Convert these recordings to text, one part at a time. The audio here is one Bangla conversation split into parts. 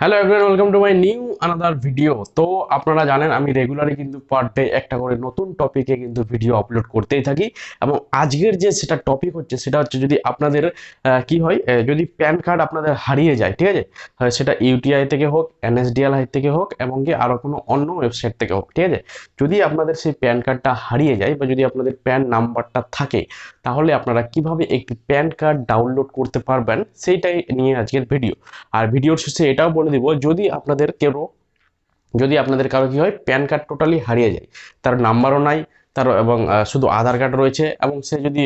hello everyone welcome to my new another video তো আপনারা জানেন, আমি রেগুলারই কিন্তু পার ডে একটা করে নতুন টপিকে কিন্তু ভিডিও আপলোড করতেই থাকি। এবং আজকের যে সেটা টপিক হচ্ছে, সেটা হচ্ছে যদি আপনাদের কি হয় যদি প্যান কার্ড আপনাদের হারিয়ে যায়, ঠিক আছে? সেটা ইউটিআই থেকে হোক এনএসডিএলআই থেকে হোক, এবং কি আরও কোনো অন্য ওয়েবসাইট থেকে হোক, ঠিক আছে? যদি আপনাদের সেই প্যান কার্ডটা হারিয়ে যায় বা যদি আপনাদের প্যান নাম্বারটা থাকে, তাহলে আপনারা কীভাবে একটি প্যান কার্ড ডাউনলোড করতে পারবেন, সেইটাই নিয়ে আজকের ভিডিও আর ভিডিওর শেষে এটাও বলে দিব, যদি আপনাদের কেউ যদি আপনাদের কারও কি হয়, প্যান কার্ড টোটালি হারিয়ে যায়। তার নাম্বারও নাই, তার এবং শুধু আধার কার্ড রয়েছে এবং সে যদি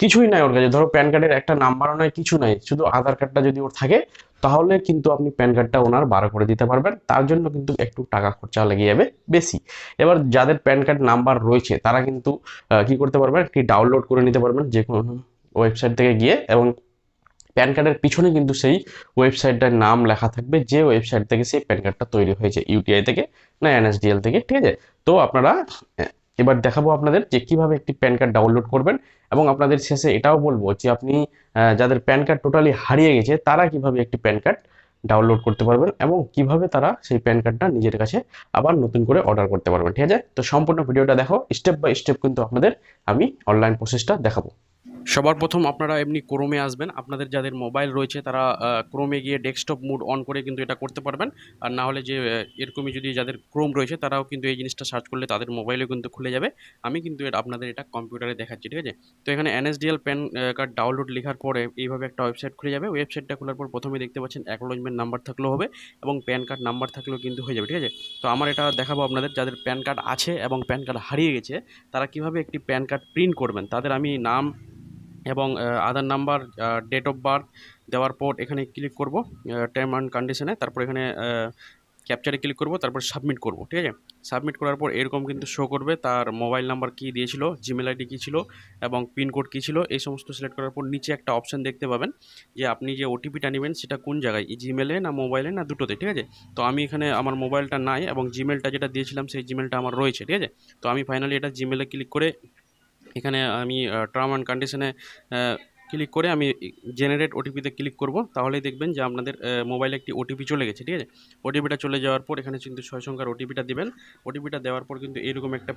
কিছুই নাই ওর কাছে, ধরো প্যান কার্ডের একটা নাম্বারও নাই, কিছু নাই, শুধু আধার কার্ডটা যদি ওর থাকে, তাহলে কিন্তু আপনি প্যান কার্ডটা ওনার বার করে দিতে পারবেন। তার জন্য কিন্তু একটু টাকা খরচা লেগে যাবে বেশি। এবার যাদের প্যান কার্ড নাম্বার রয়েছে, তারা কিন্তু কি করতে পারবেন, একটি ডাউনলোড করে নিতে পারবেন যে কোনো ওয়েবসাইট থেকে গিয়ে এবং প্যান কার্ডের পিছনে কিন্তু সেই ওয়েবসাইটটার নাম লেখা থাকবে, যে ওয়েবসাইট থেকে সেই প্যান কার্ডটা তৈরি হয়েছে, ইউটিআই থেকে না এনএসডিএল থেকে, ঠিক আছে? তো আপনারা এবার দেখাবো আপনাদের যে কীভাবে একটি প্যান কার্ড ডাউনলোড করবেন এবং আপনাদের শেষে এটাও বলব যে আপনি যাদের প্যান কার্ড টোটালি হারিয়ে গেছে, তারা কীভাবে একটি প্যান কার্ড ডাউনলোড করতে পারবেন এবং কীভাবে তারা সেই প্যান কার্ডটা নিজের কাছে আবার নতুন করে অর্ডার করতে পারবেন, ঠিক আছে? তো সম্পূর্ণ ভিডিওটা দেখো, স্টেপ বাই স্টেপ কিন্তু আপনাদের আমি অনলাইন প্রসেসটা দেখাবো। সবার প্রথম আপনারা এমনি ক্রোমে আসবেন। আপনাদের যাদের মোবাইল রয়েছে তারা ক্রোমে গিয়ে ডেস্কটপ মুড অন করে কিন্তু এটা করতে পারবেন। আর না হলে যে এরকমই যদি যাদের ক্রোম রয়েছে তারাও কিন্তু এই জিনিসটা সার্চ করলে তাদের মোবাইলেও কিন্তু খুলে যাবে। আমি কিন্তু এটা, আপনাদের এটা কম্পিউটারে দেখাচ্ছি, ঠিক আছে? তো এখানে এনএসডিএল প্যান কার্ড ডাউনলোড লেখার পরে এইভাবে একটা ওয়েবসাইট খুলে যাবে। ওয়েবসাইটটা খোলার পর প্রথমে দেখতে পাচ্ছেন অ্যাকনোলজমেন্ট নাম্বার থাকলেও হবে এবং প্যান কার্ড নাম্বার থাকলেও কিন্তু হয়ে যাবে, ঠিক আছে? তো আমার এটা দেখাবো আপনাদের, যাদের প্যান কার্ড আছে এবং প্যান কার্ড হারিয়ে গেছে, তারা কীভাবে একটি প্যান কার্ড প্রিন্ট করবেন? তাদের আমি নাম এবং Aadhaar number date of birth দেওয়ার পর এখানে ক্লিক করব টার্ম অ্যান্ড কন্ডিশনে তারপর এখানে ক্যাপচারে ক্লিক করব, তারপর সাবমিট করব, ঠিক আছে? সাবমিট করার পর এরকম কিন্তু শো করবে তার মোবাইল নাম্বার কী দিয়েছিল জিমেল আইডি কী ছিল এবং পিনকোড কী ছিল, এই সমস্ত সিলেক্ট করার পর নিচে একটা অপশান দেখতে পাবেন যে আপনি যে ওটিপিটা নেবেন সেটা কোন জায়গায়? জিমেলে না মোবাইলে না দুটোতে, ঠিক আছে? তো আমি এখানে আমার মোবাইলটা নাই এবং জিমেলটা যেটা দিয়েছিলাম সেই জিমেলটা আমার রয়েছে, ঠিক আছে? তো আমি ফাইনালি এটা জিমেলে ক্লিক করে এখানে আমি টার্ম অ্যান্ড কন্ডিশনে ক্লিক করে আমি জেনারেট ওটিপিতে ক্লিক করব। তাহলেই দেখবেন যে আপনাদের মোবাইলে একটি ওটিপি চলে গেছে, ঠিক আছে? ওটিপিটা চলে যাওয়ার পর এখানে কিন্তু ছয় সংখ্যার ওটিপিটা দিবেন। ওটিপিটা দেওয়ার পর কিন্তু এরকম একটা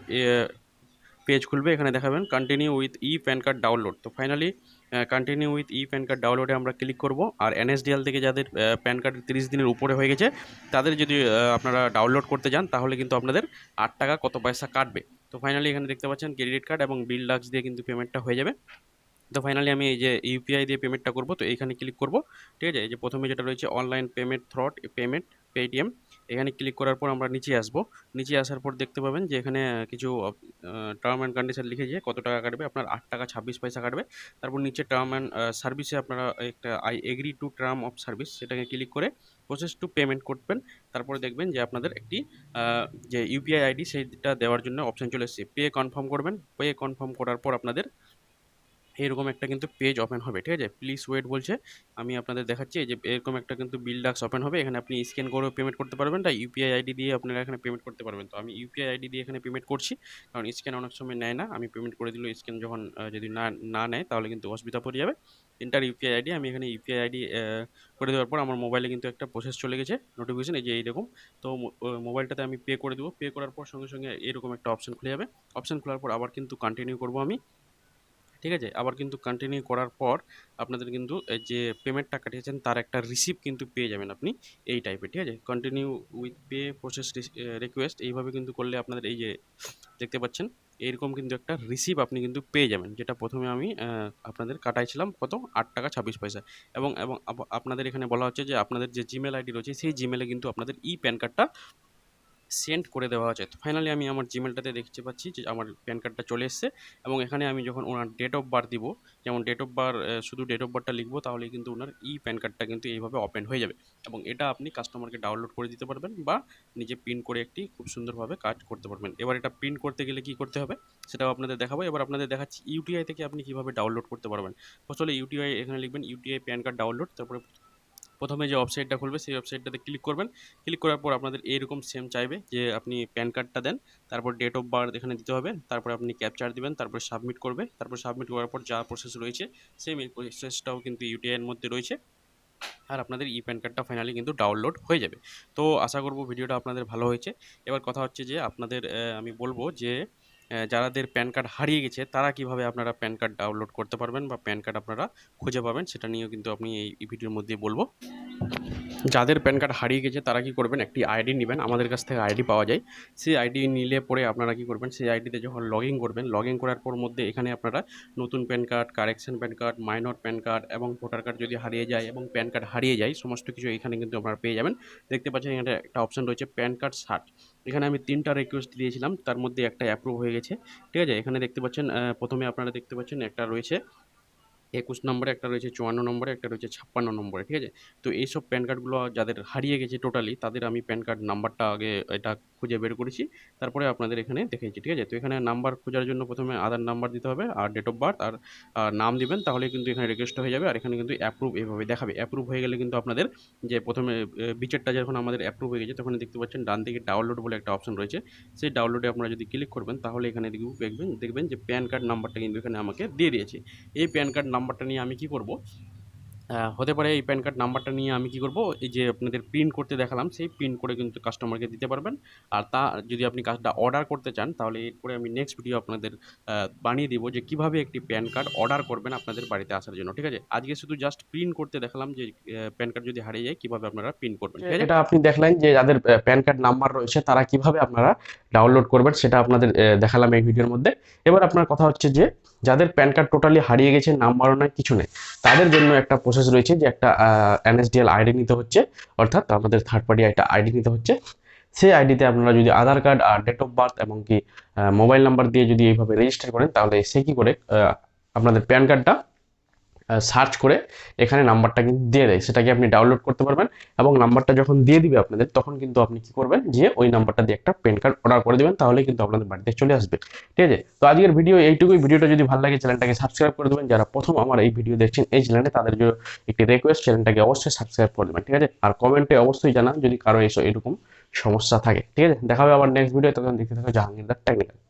পেজ খুলবে। এখানে দেখাবেন continue with e PAN card download তো finally continue with e PAN card ডাউনলোডে আমরা ক্লিক করব। আর এনএসডিএল থেকে যাদের প্যান কার্ড তিরিশ দিনের উপরে হয়ে গেছে, তাদের যদি আপনারা ডাউনলোড করতে যান, তাহলে কিন্তু আপনাদের আট টাকা কত পয়সা কাটবে। তো ফাইনালি এখানে দেখতে পাচ্ছেন ক্রেডিট কার্ড এবং বিল ডাক্স দিয়ে কিন্তু পেমেন্টটা হয়ে যাবে। তো ফাইনালি আমি এই যে ইউপিআই দিয়ে পেমেন্টটা করব, তো এইখানে ক্লিক করব, ঠিক আছে? এই যে প্রথমে যেটা রয়েছে online payment through payment Paytm এখানে ক্লিক করার পর আমরা নিচে আসব। নিচে আসার পর দেখতে পাবেন যে এখানে কিছু টার্ম অ্যান্ড কন্ডিশন লিখেছে কত টাকা কাটবে, আপনার আট টাকা ছাব্বিশ পয়সা কাটবে। তারপর নিচে টার্ম অ্যান্ড সার্ভিসে আপনারা একটা I agree to term of service সেটাকে ক্লিক করে প্রসেস টু পেমেন্ট করবেন। তারপরে দেখবেন যে আপনাদের একটি যে ইউপিআই আইডি সেইটা দেওয়ার জন্য অপশান চলে এসেছে। পে কনফার্ম করবেন। পে কনফার্ম করার পর আপনাদের এরকম একটা কিন্তু পেজ ওপেন হবে, ঠিক আছে? প্লিজ ওয়েট বলছে। আমি আপনাদের দেখাচ্ছি যে এরকম একটা কিন্তু বিল ডাক্স ওপেন হবে। এখানে আপনি স্ক্যান করেও পেমেন্ট করতে পারবেন। বা ইউপিআই আইডি দিয়ে আপনারা এখানে পেমেন্ট করতে পারবেন। তো আমি ইউপিআই আইডি দিয়ে এখানে পেমেন্ট করছি। কারণ স্ক্যান অনেক সময় নেয় না। আমি পেমেন্ট করে দিলেও স্ক্যান যখন যদি না না নেয় তাহলে কিন্তু অসুবিধা পড়ে যাবে। এন্টার ইউপিআই আইডি, আমি এখানে ইউপিআই আইডি করে দেওয়ার পর আমার মোবাইলে কিন্তু একটা প্রসেস চলে গেছে নোটিফিকেশন এই যে এইরকম তো মোবাইলটাতে আমি পে করে দেবো। পে করার পর সঙ্গে সঙ্গে এরকম একটা অপশান খুলে যাবে। অপশান খোলার পর আবার কিন্তু কন্টিনিউ করব আমি। ঠিক আছে? আবার কিন্তু কন্টিনিউ করার পর আপনাদের কিন্তু যে পেমেন্টটা কাটিয়েছেন তার একটা রিসিপ্ট কিন্তু পেয়ে যাবেন আপনি এই টাইপের ঠিক আছে? Continue with pay process request এইভাবে কিন্তু করলে আপনাদের এই যে, দেখতে পাচ্ছেন? এরকম কিন্তু একটা রিসিভ আপনি কিন্তু পেয়ে যাবেন। যেটা প্রথমে আমি আপনাদের কাটাইছিলাম কত আট টাকা ছাব্বিশ পয়সা। এবং এবং আপনাদের এখানে বলা হচ্ছে যে আপনাদের যে জিমেল আইডি রয়েছে, সেই জিমেলে কিন্তু আপনাদের ই প্যান কার্ডটা সেন্ড করে দেওয়া হচ্ছে তো ফাইনালি আমি আমার জিমেলটাতে দেখতে পাচ্ছি যে আমার প্যান কার্ডটা চলে এসেছে এবং এখানে আমি যখন ওনার ডেট অফ বার্থ দিব, যেমন ডেট অফ বার্থ শুধু ডেট অফ বার্থটা লিখব তাহলে কিন্তু ওনার ই প্যান কার্ডটা কিন্তু এইভাবে ওপেন হয়ে যাবে। এবং এটা আপনি কাস্টমারকে ডাউনলোড করে দিতে পারবেন বা নিজে প্রিন্ট করে একটি খুব সুন্দরভাবে কাজ করতে পারবেন। এবার এটা প্রিন্ট করতে গেলে কি করতে হবে, সেটাও আপনাদের দেখাবো। এবার আপনাদের দেখাচ্ছি ইউটিআই থেকে আপনি কীভাবে ডাউনলোড করতে পারবেন। আসলে ইউটিআই এখানে লিখবেন ইউটিআই প্যান কার্ড ডাউনলোড তারপরে প্রথমে যে ওয়েবসাইটটা খুলবে, সেই ওয়েবসাইটটাতে ক্লিক করবেন। ক্লিক করার পর আপনাদের এরকম সেম চাইবে যে আপনি প্যান কার্ডটা দেন, তারপর ডেট অফ বার্থ এখানে দিতে হবে, তারপরে আপনি ক্যাপচার দিবেন, তারপর সাবমিট করবে, তারপর সাবমিট করার পর যা প্রসেস রয়েছে সেম এই প্রসেসটাও কিন্তু ইউটিআইয়ের মধ্যে রয়েছে। আর আপনাদের ই প্যান কার্ডটা ফাইনালি কিন্তু ডাউনলোড হয়ে যাবে। তো আশা করব ভিডিওটা আপনাদের ভালো হয়েছে। এবার কথা হচ্ছে যে আপনাদের আমি বলব যে যারাদের প্যান কার্ড হারিয়ে গেছে, তারা কীভাবে আপনারা প্যান কার্ড ডাউনলোড করতে পারবেন বা প্যান কার্ড আপনারা খুঁজে পাবেন, সেটা নিয়েও কিন্তু আপনি এই ভিডিওর মধ্যে বলব। যাদের প্যান কার্ড হারিয়ে গেছে, তারা কি করবেন? একটি আইডি নেবেন। আমাদের কাছ থেকে আইডি পাওয়া যায়। সেই আইডি নিলে পরে আপনারা কি করবেন? সেই আইডিতে যখন লগ করবেন লগ করার পর মধ্যে এখানে আপনারা নতুন PAN card correction PAN card minor PAN card এবং ভোটার কার্ড যদি হারিয়ে যায় এবং প্যান কার্ড হারিয়ে যায়, সমস্ত কিছু এখানে কিন্তু আপনারা পেয়ে যাবেন। দেখতে পাচ্ছেন এখানে একটা অপশন রয়েছে প্যান কার্ড সার্চ। এখানে আমি তিনটা রিকোয়েস্ট দিয়েছিলাম। তার মধ্যে একটা অ্যাপ্রুভ হয়ে গেছে। ঠিক আছে? এখানে দেখতে পাচ্ছেন প্রথমে আপনারা দেখতে পাচ্ছেন একটা রয়েছে একুশ নম্বরে একটা রয়েছে, চুয়ান্ন নম্বরে একটা রয়েছে, ছাপ্পান্ন নম্বরে, ঠিক আছে? তো এইসব প্যান কার্ডগুলো যাদের হারিয়ে গেছে টোটালি তাদের আমি প্যান কার্ড নাম্বারটা আগে এটা খুঁজে বের করেছি, তারপরে আপনাদের এখানে দেখেছি, ঠিক আছে? তো এখানে নাম্বার খোঁজার জন্য প্রথমে আধার নাম্বার দিতে হবে আর ডেট অফ বার্থ আর নাম দিবেন, তাহলে কিন্তু এখানে রেজিস্টার হয়ে যাবে আর এখানে কিন্তু অ্যাপ্রুভ এভাবে দেখাবে। অ্যাপ্রুভ হয়ে গেলে কিন্তু আপনাদের যে প্রথমে বিচারটা যখন আমাদের অ্যাপ্রুভ হয়ে গেছে, তখন দেখতে পাচ্ছেন ডান দিকে ডাউনলোড বলে একটা অপশন রয়েছে। সেই ডাউনলোডে আপনারা যদি ক্লিক করবেন, তাহলে এখানে দেখবেন দেখবেন যে প্যান কার্ড নাম্বারটা কিন্তু এখানে আমাকে দিয়ে দিয়েছে। এই প্যান কার্ড নাম্বারটা নিয়ে আমি কি করব? হতে পারে এই প্যান কার্ড নাম্বারটা নিয়ে আমি কি করব? এই যে আপনাদের প্রিন্ট করতে দেখালাম, সেই প্রিন্ট করে কিন্তু কাস্টমারকে দিতে পারবেন। আর তা যদি আপনি কাজটা অর্ডার করতে চান, তাহলে এরপরে আমি নেক্সট ভিডিও আপনাদের বানিয়ে দিব যে কীভাবে একটি প্যান কার্ড অর্ডার করবেন আপনাদের বাড়িতে আসার জন্য, ঠিক আছে? আজকে শুধু জাস্ট প্রিন্ট করতে দেখালাম যে প্যান কার্ড যদি হারিয়ে যায়, কীভাবে আপনারা প্রিন্ট করবেন এটা আপনি দেখলেন যে যাদের প্যান কার্ড নাম্বার রয়েছে, তারা কীভাবে আপনারা ডাউনলোড করবেন, সেটা আপনাদের দেখালাম এই ভিডিওর মধ্যে। এবার আপনার কথা হচ্ছে যে, যাদের প্যান কার্ড টোটালি হারিয়ে গেছে, নাম্বারও নাই, কিছু নেই, তাদের জন্য একটা প্রসেস রয়েছে যে একটা এনএসডিএল আইডি নিতে হচ্ছে, অর্থাৎ আমাদের থার্ড পার্টি একটা আইডি নিতে হচ্ছে। সেই আইডিতে আপনারা যদি আধার কার্ড আর ডেট অফ বার্থ এবং কি মোবাইল নাম্বার দিয়ে যদি এইভাবে রেজিস্টার করেন, তাহলে সে কি করে আপনাদের প্যান কার্ডটা সার্চ করে এখানে নাম্বারটা কিন্তু দিয়ে দেয়। সেটাকে আপনি ডাউনলোড করতে পারবেন এবং নাম্বারটা যখন দিয়ে দিবে আপনাদের, তখন কিন্তু আপনি কি করবেন যে ওই নাম্বারটা দিয়ে একটা প্যান কার্ড অর্ডার করে দেবেন, তাহলে কিন্তু আপনাদের বাড়িতে চলে আসবে। ঠিক আছে? তো আজকের ভিডিও এইটুকুই। ভিডিওটা যদি ভালো লাগে চ্যানেলটাকে সাবস্ক্রাইব করে দেবেন। যারা প্রথম আমার এই ভিডিও দেখছেন, এই চ্যানেলে তাদের জন্য একটি রিকোয়েস্ট চ্যানেলটাকে অবশ্যই সাবস্ক্রাইব করে দেবেন। ঠিক আছে? আর কমেন্টে অবশ্যই জানান যদি কারও এসব এরকম সমস্যা থাকে। ঠিক আছে? দেখা হবে আবার নেক্সট ভিডিও তখন দেখতে থাকো, জাহাঙ্গীরদার টেকনিক্যাল